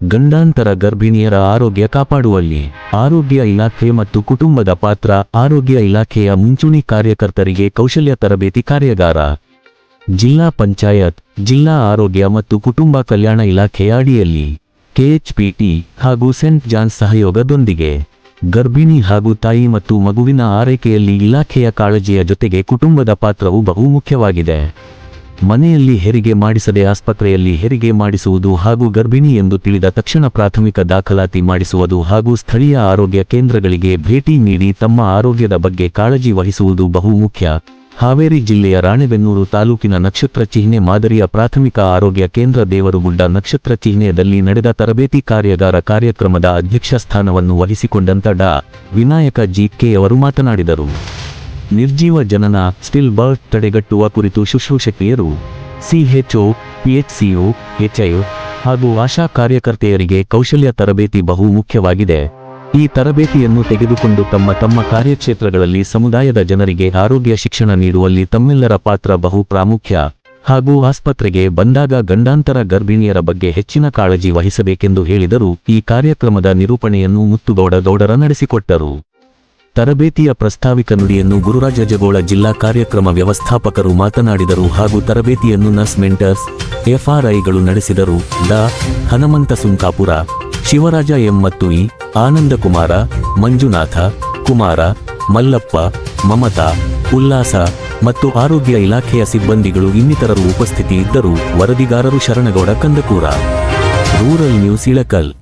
ಗಂಡಾಂತರ ಗರ್ಭಿಣಿಯರ ಆರೋಗ್ಯ ಕಾಪಾಡುವಲ್ಲಿ ಆರೋಗ್ಯ ಇಲಾಖೆ ಮತ್ತು ಕುಟುಂಬದ ಪಾತ್ರ, ಆರೋಗ್ಯ ಇಲಾಖೆಯ ಮುಂಚೂಣಿ ಕಾರ್ಯಕರ್ತರಿಗೆ ಕೌಶಲ್ಯ ತರಬೇತಿ ಕಾರ್ಯಾಗಾರ. ಜಿಲ್ಲಾ ಪಂಚಾಯತ್, ಜಿಲ್ಲಾ ಆರೋಗ್ಯ ಮತ್ತು ಕುಟುಂಬ ಕಲ್ಯಾಣ ಇಲಾಖೆಯ ಅಡಿಯಲ್ಲಿ ಕೆಎಚ್ಪಿಟಿ ಹಾಗೂ ಸೆಂಟ್ ಜಾನ್ ಸಹಯೋಗದೊಂದಿಗೆ ಗರ್ಭಿಣಿ ಹಾಗೂ ತಾಯಿ ಮತ್ತು ಮಗುವಿನ ಆರೈಕೆಯಲ್ಲಿ ಇಲಾಖೆಯ ಕಾಳಜಿಯ ಜೊತೆಗೆ ಕುಟುಂಬದ ಪಾತ್ರವು ಬಹು ಮುಖ್ಯವಾಗಿದೆ ಮನೆಯಲ್ಲಿ ಹೆರಿಗೆ ಮಾಡಿಸದೆ ಆಸ್ಪತ್ರೆಯಲ್ಲಿ ಹೆರಿಗೆ ಮಾಡಿಸುವುದು ಹಾಗೂ ಗರ್ಭಿಣಿ ಎಂದು ತಿಳಿದ ತಕ್ಷಣ ಪ್ರಾಥಮಿಕ ದಾಖಲಾತಿ ಮಾಡಿಸುವುದು ಹಾಗೂ ಸ್ಥಳೀಯ ಆರೋಗ್ಯ ಕೇಂದ್ರಗಳಿಗೆ ಭೇಟಿ ನೀಡಿ ತಮ್ಮ ಆರೋಗ್ಯದ ಬಗ್ಗೆ ಕಾಳಜಿ ವಹಿಸುವುದು ಬಹು ಮುಖ್ಯ. ಹಾವೇರಿ ಜಿಲ್ಲೆಯ ರಾಣೆಬೆನ್ನೂರು ತಾಲೂಕಿನ ನಕ್ಷತ್ರ ಚಿಹ್ನೆ ಮಾದರಿಯ ಪ್ರಾಥಮಿಕ ಆರೋಗ್ಯ ಕೇಂದ್ರ ದೇವರುಗುಡ್ಡ ನಕ್ಷತ್ರ ಚಿಹ್ನೆಯಲ್ಲಿ ನಡೆದ ತರಬೇತಿ ಕಾರ್ಯಾಗಾರ ಕಾರ್ಯಕ್ರಮದ ಅಧ್ಯಕ್ಷ ಸ್ಥಾನವನ್ನು ವಹಿಸಿಕೊಂಡಂತ ಡಾ. ವಿನಾಯಕ ಜಿ ಕೆ ಅವರು ಮಾತನಾಡಿದರು. ನಿರ್ಜೀವ ಜನನ ಸ್ಟಿಲ್ ಬರ್ತ್ ತಡೆಗಟ್ಟುವ ಕುರಿತು ಶುಶ್ರೂಷಕಿಯರು ಸಿಎಚ್ಒ ಪಿಎಚ್ಸಿಒ ಎಚ್ಐಒ ಹಾಗೂ ಆಶಾ ಕಾರ್ಯಕರ್ತೆಯರಿಗೆ ಕೌಶಲ್ಯ ತರಬೇತಿ ಬಹು ಮುಖ್ಯವಾಗಿದೆ. ಈ ತರಬೇತಿಯನ್ನು ತೆಗೆದುಕೊಂಡು ತಮ್ಮ ತಮ್ಮ ಕಾರ್ಯಕ್ಷೇತ್ರಗಳಲ್ಲಿ ಸಮುದಾಯದ ಜನರಿಗೆ ಆರೋಗ್ಯ ಶಿಕ್ಷಣ ನೀಡುವಲ್ಲಿ ತಮ್ಮೆಲ್ಲರ ಪಾತ್ರ ಬಹು ಪ್ರಾಮುಖ್ಯ ಹಾಗೂ ಆಸ್ಪತ್ರೆಗೆ ಬಂದಾಗ ಗಂಡಾಂತರ ಗರ್ಭಿಣಿಯರ ಬಗ್ಗೆ ಹೆಚ್ಚಿನ ಕಾಳಜಿ ವಹಿಸಬೇಕೆಂದು ಹೇಳಿದರು ಈ ಕಾರ್ಯಕ್ರಮದ ನಿರೂಪಣೆಯನ್ನು ಮುತ್ತುಗೌಡ ಗೌಡರ ನಡೆಸಿಕೊಟ್ಟರು. ತರಬೇತಿಯ ಪ್ರಸ್ತಾವಿಕ ನುಡಿಯನ್ನು ಗುರುರಾಜ ಜಗೋಳ ಜಿಲ್ಲಾ ಕಾರ್ಯಕ್ರಮ ವ್ಯವಸ್ಥಾಪಕರು ಮಾತನಾಡಿದರು ಹಾಗೂ ತರಬೇತಿಯನ್ನು ನರ್ಸ್ ಮೆಂಟರ್ಸ್, ಎಫ್ಆರ್ಐಗಳು ನಡೆಸಿದರು. ಡಾ. ಹನುಮಂತ ಸುಂಕಾಪುರ, ಶಿವರಾಜ ಎಂ ಮತ್ತು ಇ. ಆನಂದಕುಮಾರ, ಮಂಜುನಾಥ, ಕುಮಾರ, ಮಲ್ಲಪ್ಪ, ಮಮತಾ, ಉಲ್ಲಾಸ ಮತ್ತು ಆರೋಗ್ಯ ಇಲಾಖೆಯ ಸಿಬ್ಬಂದಿಗಳು ಇನ್ನಿತರರು ಉಪಸ್ಥಿತಿ ಇದ್ದರು. ವರದಿಗಾರರು Sharanagouda, Kandakura. Rural news Ilkal.